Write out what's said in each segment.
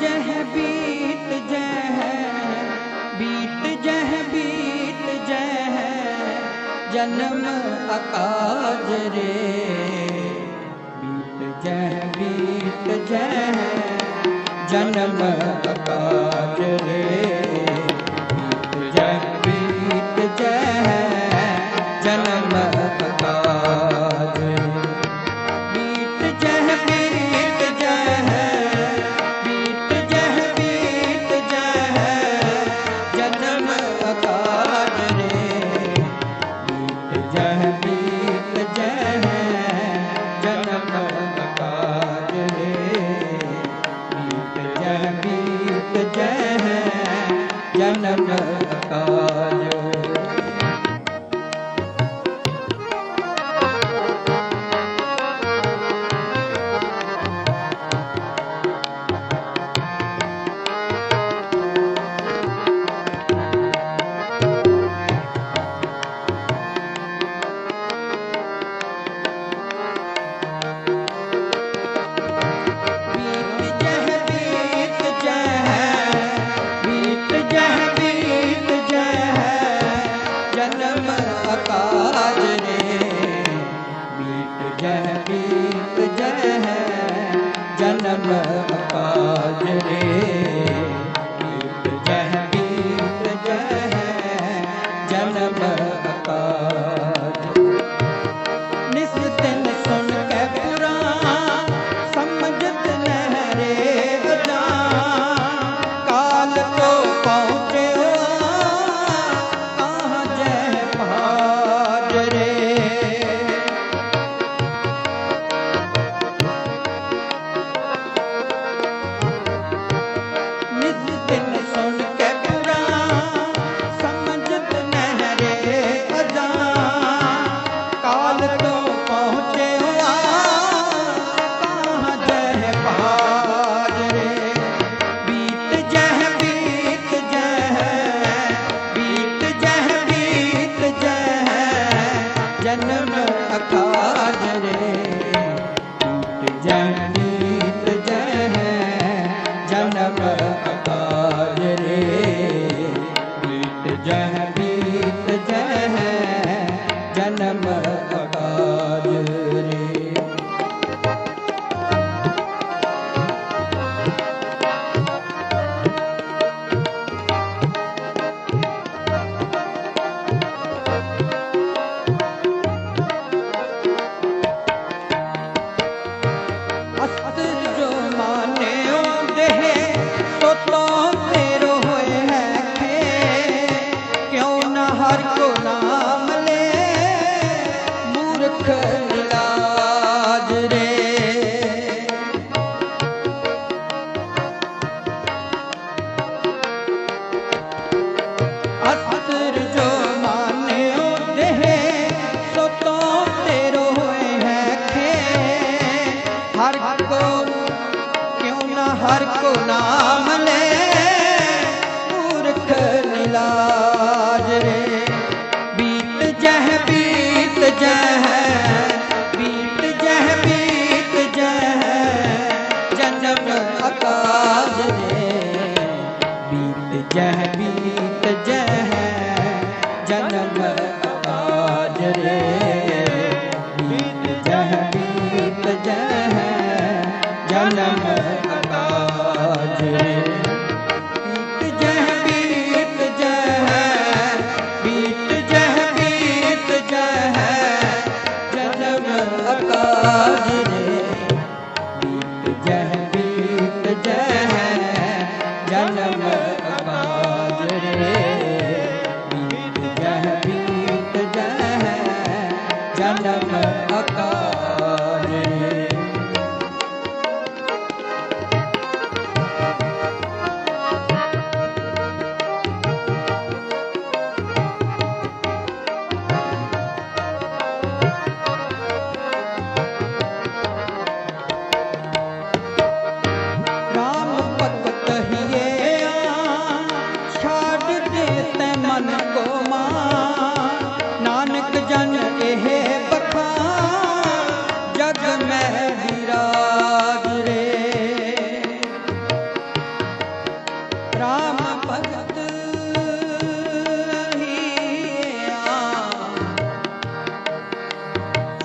ਜਹ ਬੀਤ ਜਹ ਬੀਤ ਜਹ ਬੀਤ ਜਨਮ ਅਕਾਜ ਰੇ। ਬੀਤ ਜਹ ਬੀਤ ਜਹ, ਜਨਮ ਅਕਾਜ ਰੇ। जन्म का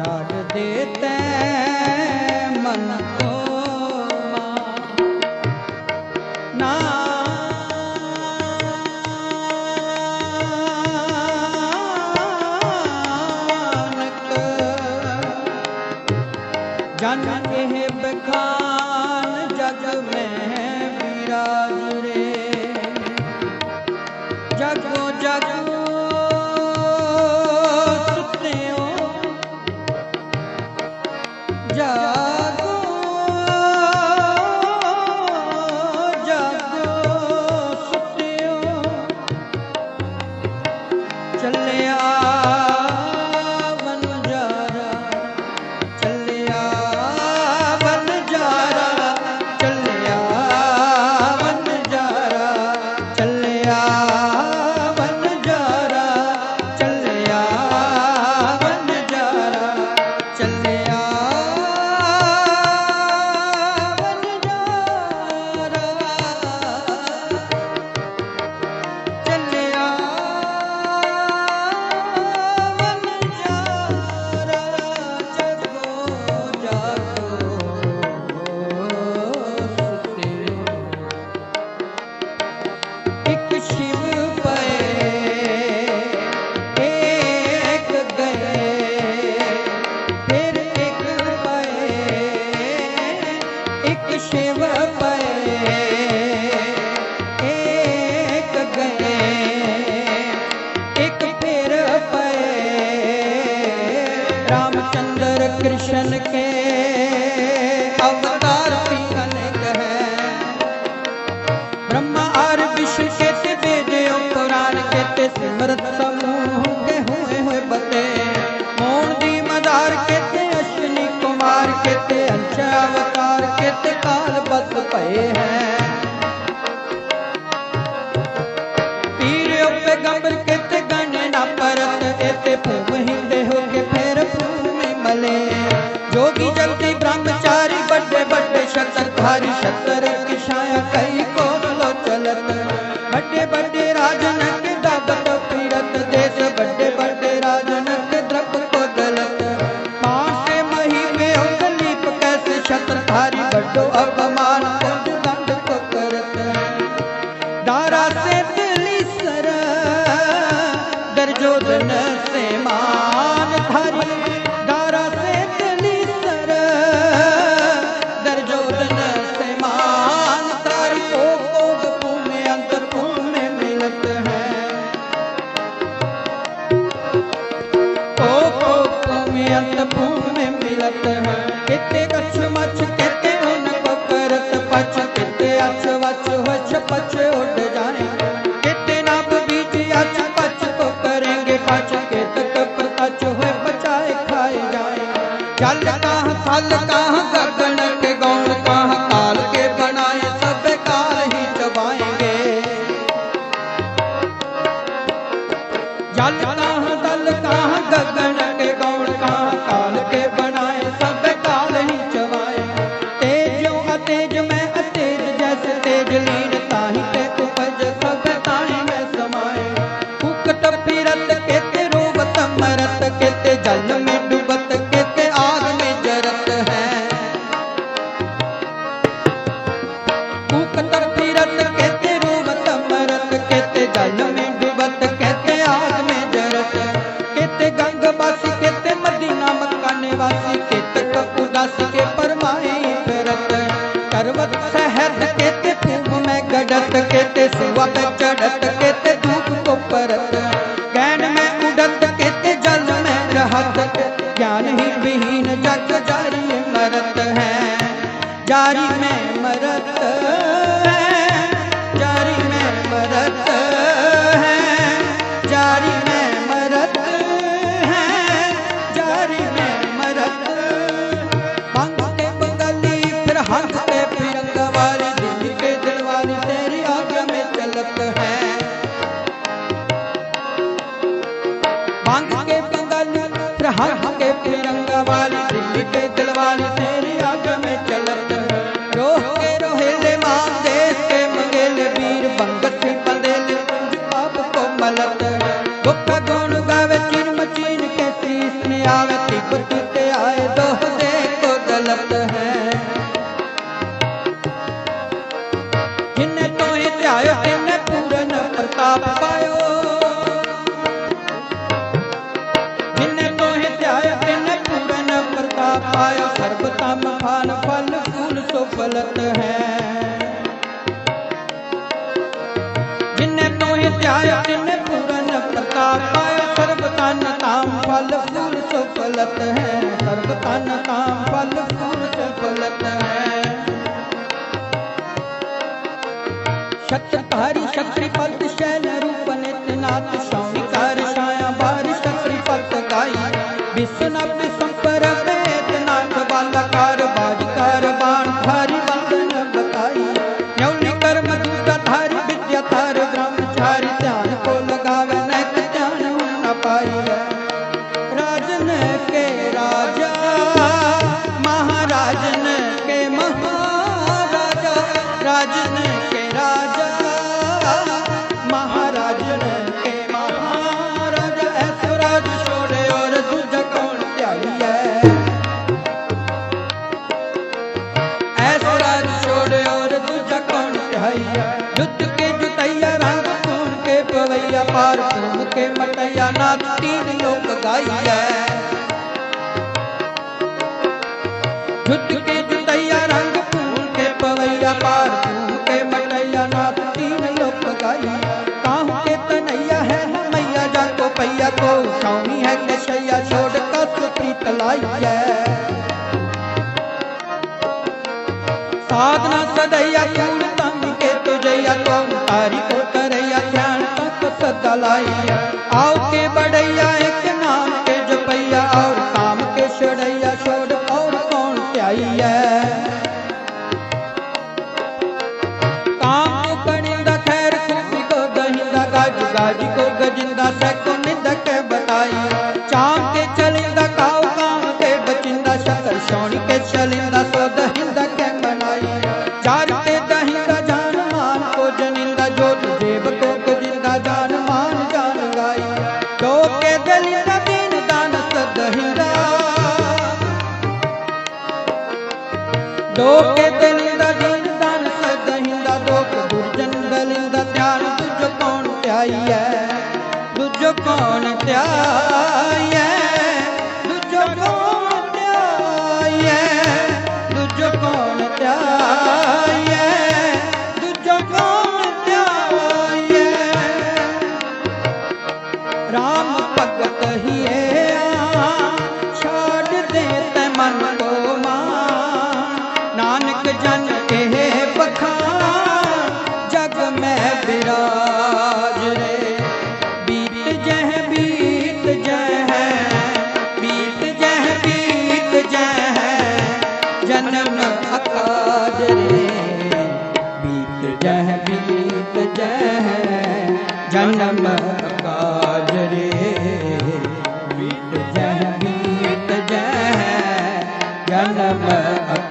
ਛੱਡ ਦੇ ਤੈ ਮਨ शक्ल वे उड़त के ते धूप को परत गैन में उड़त के ते जल में रहत ज्ञान ही विहीन जग जारी मरत है जारी में हम के तिरंगा वाली दिल्ली के दिलवाली तेरी आग में चलत ਸੁਫਲਤ ਹੈ। ਜਿਨੇ ਤੋਹਿ ਧਿਆਇਆ ਤਿਨੇ ਪੂਰਨ ਪ੍ਰਤਾਪ ਪਾਇਆ ਸਰਬ ਤਨ ਤਾਮ ਫਲ, ਫੂਲ ਸੁਫਲਤ ਹੈ। ਸਰਬ ਤਨ ਤਾਮ ਫਲ, ਫੂਲ ਸੁਫਲਤ ਹੈ। ਸ਼ਤਧਾਰੀ ਸ਼ਕਤਰੀ ਪਤ ਸ਼ੈਲ ਰੂਪ ਨਿਤ ਨਾਥ ਸੌਣੀ ਕਰ ਛਾਇਆ, ਬਾਰਿ ਸ਼ਕਤਰੀ ਪਤ ਗਾਈ। ਵਿਸਨਪ ਪਵਈਆ ਪਾਰ ਕੇ ਮਟਈਆ ਨਾਥ ਤੀਨ ਲੋਕ ਗਾਈਐ। ਜੁੱਤ ਕੇ ਜੁਤਈਆ ਰੰਗ ਕੌਣ ਕੇ ਪਵਈਆ ਪਾਰ ਤੁਮ ਕੇ ਮਟਈਆ ਨਾਥ ਤੀਨ ਲੋਕ ਗਾਈਐ। ਕਾਹੂ ਕੇ ਤਨਈਆ ਹੈ ਹਮਈਆ ਜਾ ਕੋ ਪਈਆ ਕੋ ਸੌਣੀ ਹੈ ਕਸ਼ਈਆ ਛੋੜ ਕਸ ਪ੍ਰੀਤ ਲਾਈਐ। ਸਾਧਨਾ ਸਦਈਆ ਕੂੜ ਤੰਗ ਕੇ ਤੁਜਈਆ ਤੁਮ ਤਾਰੀ ਕੋ ਕਰਈਆ ਧਿਆਨ ਤਕ ਸਦਾ ਲਾਈਆ ਆਓ ਕੇ ਬੜਈਆ ਇੱਕ ਨਾਮ ਕੇ ਜਪਈਆ ਔਰ ਕਾਮ ਕੇ ਛੜਈਆ ਛੋੜ ਔਰ ਕੌਣ ਧਿਆਈਐ। ਕਾਮ ਕੋ ਪੜਿੰਦਾ ਖੈਰ ਖੁਸ਼ੀ ਕੋ ਦਹਿੰਦਾ ਗਾਜ ਗਾਜ ਕੋ ਦੋ ਕੇ ਦਲਿੰਦਾ ਦੀਨ ਦਾਨ ਸਦਹਿੰਦਾ ਦੋ ਕੇ ਦੁਰਜਨ ਦਲਿੰਦਾ ਧਿਆਨ ਤੁਝ ਕੌਣ ਧਿਆਈਐ? ਦੂਜੋ ਕੌਣ ਧਿਆਈਐ? ਦੂਜੋ ਕੌਣ ਧਿਆਈਐ? ਦੂਜੋ ਕੌਣ ਧਿਆਈਐ? ਦੂਜੋ ਕੌਣ ਧਿਆਈਐ? ਰਾਮ ਭਗਤ ਹੀਏ ਛਾੜ ਜਨਮ